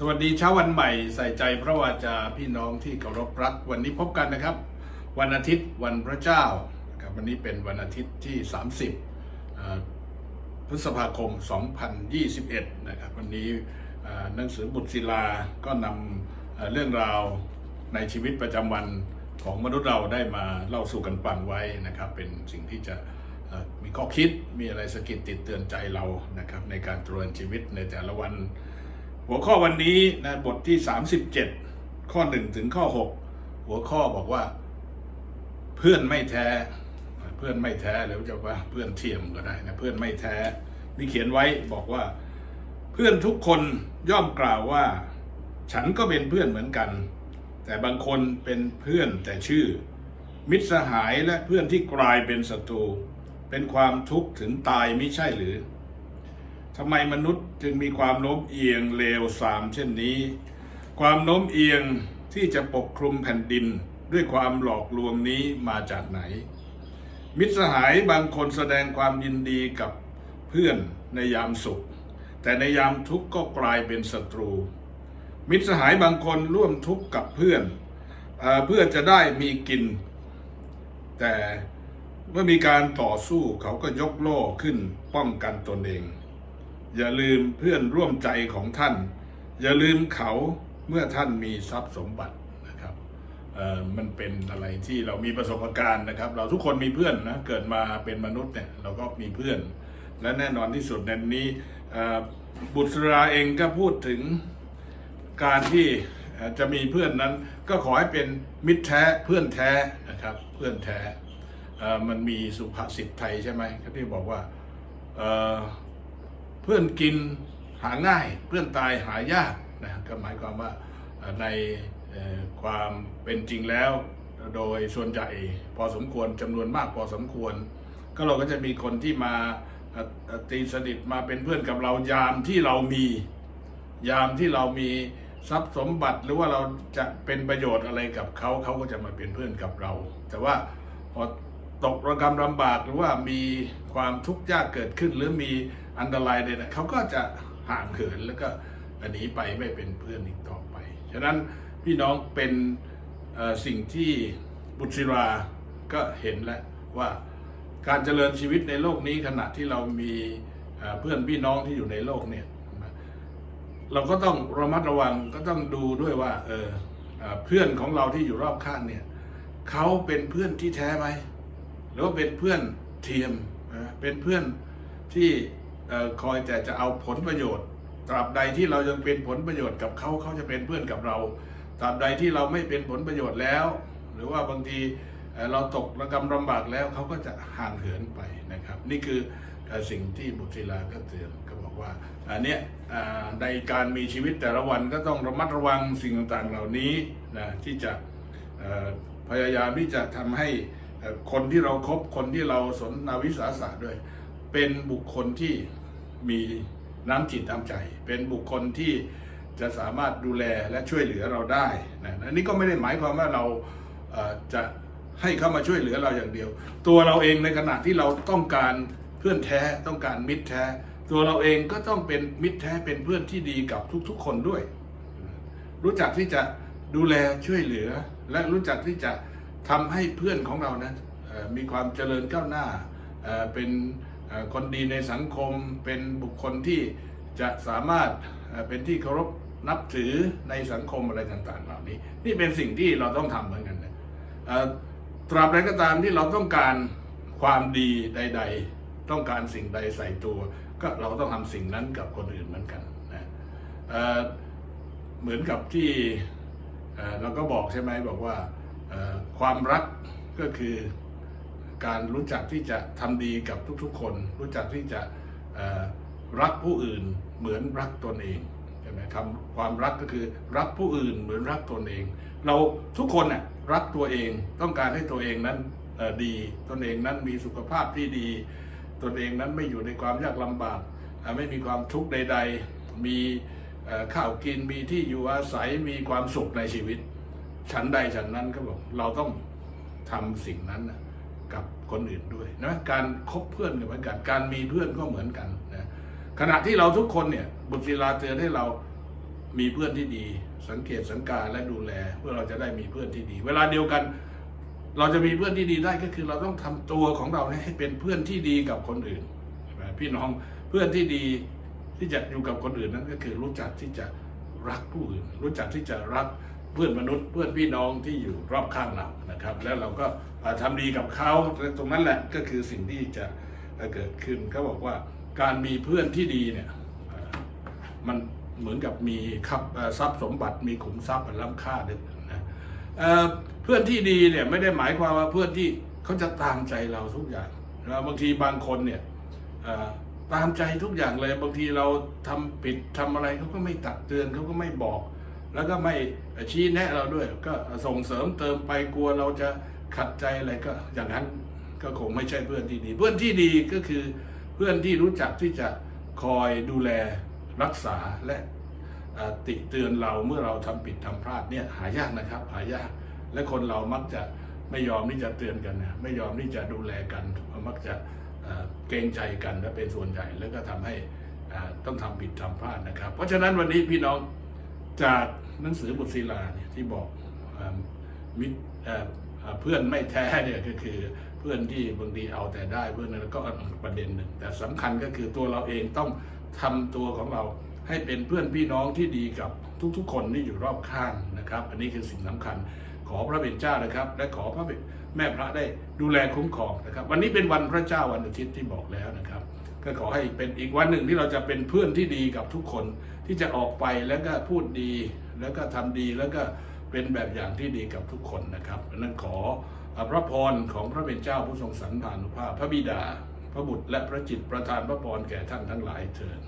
สวัสดีเช้าวันใหม่ใส่ใจพระวาจาพี่น้องที่เคารพรัก วันนี้พบกันนะครับ วันอาทิตย์วันพระเจ้านะครับวันนี้เป็นวันอาทิตย์ที่ 30 พฤษภาคม 2021 นะครับวันนี้หนังสือบุตรศิลาก็นำเรื่องราวในชีวิตประจำวันของมนุษย์เราได้มาเล่าสู่กันฟังไว้นะครับ เป็นสิ่งที่จะมีข้อคิดมีอะไรสะกิดติดเตือนใจเรานะครับในการตรวนชีวิตในแต่ละวัน หัวข้อวันนี้นะบทที่ 37 ข้อ 1 ถึงข้อ 6 หัวข้อบอกว่า เพื่อนไม่แท้ เพื่อนไม่แท้หรือจะว่าเพื่อนเทียมก็ได้นะเพื่อนไม่แท้มีเขียนไว้บอกว่า เพื่อนทุกคนย่อมกล่าวว่า ฉันก็เป็นเพื่อนเหมือนกัน แต่บางคนเป็นเพื่อนแต่ชื่อ มิตรสหายและเพื่อนที่กลายเป็นศัตรูเป็นความทุกข์ถึงตายไม่ใช่หรือ ทำไมมนุษย์จึงมีความโน้มเอียงเลวทรามเช่นนี้ ความโน้มเอียงที่จะปกคลุมแผ่นดินด้วยความหลอกลวงนี้มาจากไหน มิตรสหายบางคนแสดงความยินดีกับเพื่อนในยามสุข แต่ในยามทุกข์ก็กลายเป็นศัตรู มิตรสหายบางคนร่วมทุกข์กับเพื่อนเอเพื่อจะได้มีกิน แต่เมื่อมีการต่อสู้เขาก็ยกโล่ขึ้นป้องกันตนเอง อย่าลืมเพื่อนร่วมใจของท่าน อย่าลืมเขาเมื่อท่านมีทรัพย์สมบัตินะครับมันเป็นอะไรที่เรามีประสบการณ์นะครับ เราทุกคนมีเพื่อนนะเกิดมาเป็นมนุษย์เนี่ยเราก็มีเพื่อน และแน่นอนที่สุดในนี้บุตรราเองก็พูดถึงการที่จะมีเพื่อนนั้นก็ขอให้เป็นมิตรแท้เพื่อนแท้นะครับเพื่อนแท้มันมีสุภาษิตไทยใช่ไหมที่บอกว่า เพื่อนกินหาง่ายเพื่อนตายหายากนะก็หมายความว่าในความเป็นจริงแล้ว โดยส่วนใหญ่พอสมควรจำนวนมากพอสมควร ก็เราก็จะมีคนที่มาตีสนิทมาเป็นเพื่อนกับเรายามที่เรามี ยามที่เรามีทรัพย์สมบัติหรือว่าเราจะเป็นประโยชน์อะไรกับเขาเขาก็จะมาเป็นเพื่อนกับเรา แต่ว่าพอ ตกระกำลำบากหรือว่ามีความทุกข์ยากเกิดขึ้น หรือมีอันตรายใดๆเขาก็จะห่างเหินแล้วก็หนีไปไม่เป็นเพื่อนอีกต่อไป ฉะนั้นพี่น้องเป็นสิ่งที่บุตรศิราก็เห็นแล้วว่าการเจริญชีวิตในโลกนี้ขณะที่เรามีเพื่อนพี่น้องที่อยู่ในโลกเนี่ยเราก็ต้องระมัดระวังก็ต้องดูด้วยว่าเออเพื่อนของเราที่อยู่รอบข้างเนี่ยเขาเป็นเพื่อนที่แท้ไหม รือว่าเป็นเพื่อนเทียมนะเป็นเพื่อนที่คอยแต่จะเอาผลประโยชน์ตราบใดที่เรายังเป็นผลประโยชน์กับเขาเขาจะเป็นเพื่อนกับเราตราบใดที่เราไม่เป็นผลประโยชน์แล้ว หรือว่าบางทีเราตกระกำลำบากแล้วเขาก็จะห่างเหินไปนะครับ นี่คือสิ่งที่บุตรศิลาก็เตือนก็บอกว่าอันเนี้ยในการมีชีวิตแต่ละวันก็ต้องระมัดระวังสิ่งต่างๆเหล่านี้นะที่จะพยายามที่จะทำให้ คนที่เราครบคนที่เราสนนาวิสาสะด้วย เป็นบุคคลที่มีน้ำจิตน้ำใจ เป็นบุคคลที่จะสามารถดูแลและช่วยเหลือเราได้นะอันนี้ก็ไม่ได้หมายความว่าเราจะให้เข้ามาช่วยเหลือเราอย่างเดียว ตัวเราเองในขณะที่เราต้องการเพื่อนแท้ต้องการมิตรแท้ ตัวเราเองก็ต้องเป็นมิตรแท้เป็นเพื่อนที่ดีกับทุกๆคนด้วย รู้จักที่จะดูแลช่วยเหลือ และรู้จักที่จะ ทำให้เพื่อนของเรานะเอ่อมีความเจริญก้าวหน้า เป็นคนดีในสังคม เป็นบุคคลที่จะสามารถเป็นที่เคารพนับถือในสังคมอะไรต่างๆ เหล่านี้ นี่เป็นสิ่งที่เราต้องทำเหมือนกันนะตราบใดก็ตามที่เราต้องการความดีใด ๆ ต้องการสิ่งใดใส่ตัว ก็เราต้องทำสิ่งนั้นกับคนอื่นเหมือนกันนะเเหมือนกับที่เราก็บอกใช่ไหมบอกว่า ความรักก็คือการรู้จักที่จะทำดีกับทุกๆคน รู้จักที่จะรักผู้อื่นเหมือนรักตนเองใช่ไหมคำความรักก็คือรักผู้อื่นเหมือนรักตนเอง เราทุกคนน่ะรักตัวเองต้องการให้ตัวเองนั้นดีตนเองนั้นมีสุขภาพที่ดี ตนเองนั้นไม่อยู่ในความยากลำบากไม่มีความทุกข์ใด ๆ มีข้าวกินมีที่อยู่อาศัยมีความสุขในชีวิต ฉันใดฉันนั้นก็บอกเราต้องทำสิ่งนั้นนะกับคนอื่นด้วยนะการคบเพื่อนก็เหมือนกัน การมีเพื่อนก็เหมือนกันนะขณะที่เราทุกคนเนี่ยบุตรศิลาเตือนให้เรามีเพื่อนที่ดี สังเกตสังการและดูแล เพื่อเราจะได้มีเพื่อนที่ดี เวลาเดียวกัน เราจะมีเพื่อนที่ดีได้ก็คือ เราต้องทำตัวของเราให้เป็นเพื่อนที่ดีกับคนอื่นพี่น้องเพื่อนที่ดีที่จะอยู่กับคนอื่นนั้นก็คือรู้จักที่จะรักผู้อื่น รู้จักที่จะรัก เพื่อนมนุษย์เพื่อนพี่น้องที่อยู่รอบข้างเรานะครับ แล้วเราก็อ่าทำดีกับเขาตรงนั้นแหละก็คือสิ่งที่จะเกิดขึ้นเขาบอกว่าการมีเพื่อนที่ดีเนี่ยมันเหมือนกับมีครับทรัพย์สมบัติมีขุมทรัพย์อันล้ำค่าเลยนะเเพื่อนที่ดีเนี่ยไม่ได้หมายความว่าเพื่อนที่เขาจะตามใจเราทุกอย่างนะบางทีบางคนเนี่ยตามใจทุกอย่างเลยบางทีเราทำผิดทำอะไรเขาก็ไม่ตักเตือนเขาก็ไม่บอก แล้วก็ไม่ชี้แนะเราด้วย ก็ส่งเสริมเติมไปกลัวเราจะขัดใจอะไรก็อย่างนั้นก็คงไม่ใช่เพื่อนที่ดี เพื่อนที่ดีก็คือเพื่อนที่รู้จักที่จะคอยดูแลรักษาและติเตือนเราเมื่อเราทำผิดทำพลาดเนี่ยหายากนะครับ หายาก และคนเรามักจะไม่ยอมที่จะเตือนกันนะไม่ยอมที่จะดูแลกัน มักจะเกรงใจกันและเป็นส่วนใหญ่แล้วก็ทำให้ต้องทำผิดทำพลาดนะครับ เพราะฉะนั้นวันนี้พี่น้องจาก หนังสือบทศิลาเนี่ยที่บอกมิตรเพื่อนไม่แท้เนี่ยก็คือเพื่อนที่บางทีเอาแต่ได้เพื่อนนั้นก็ประเด็นหนึ่งแต่สำคัญก็คือตัวเราเองต้องทำตัวของเราให้เป็นเพื่อนพี่น้องที่ดีกับทุกๆ คนที่อยู่รอบข้างนะครับ อันนี้คือสิ่งสำคัญขอพระเป็นเจ้านะครับ และขอพระแม่พระได้ดูแลคุ้มครองนะครับ วันนี้เป็นวันพระเจ้าวันอาทิตย์ที่บอกแล้วนะครับ ก็ขอให้เป็นอีกวันหนึ่งที่เราจะเป็นเพื่อนที่ดีกับทุกคนที่จะออกไปแล้วก็พูดดีแล้วก็ทำดีแล้วก็เป็นแบบอย่างที่ดีกับทุกคนนะครับนั้นขอพระพรของพระเป็นเจ้าผู้ทรงสรรพานุภาพ พระบิดา พระบุตรและพระจิตประทานพระพรแก่ท่านทั้งหลายเถิด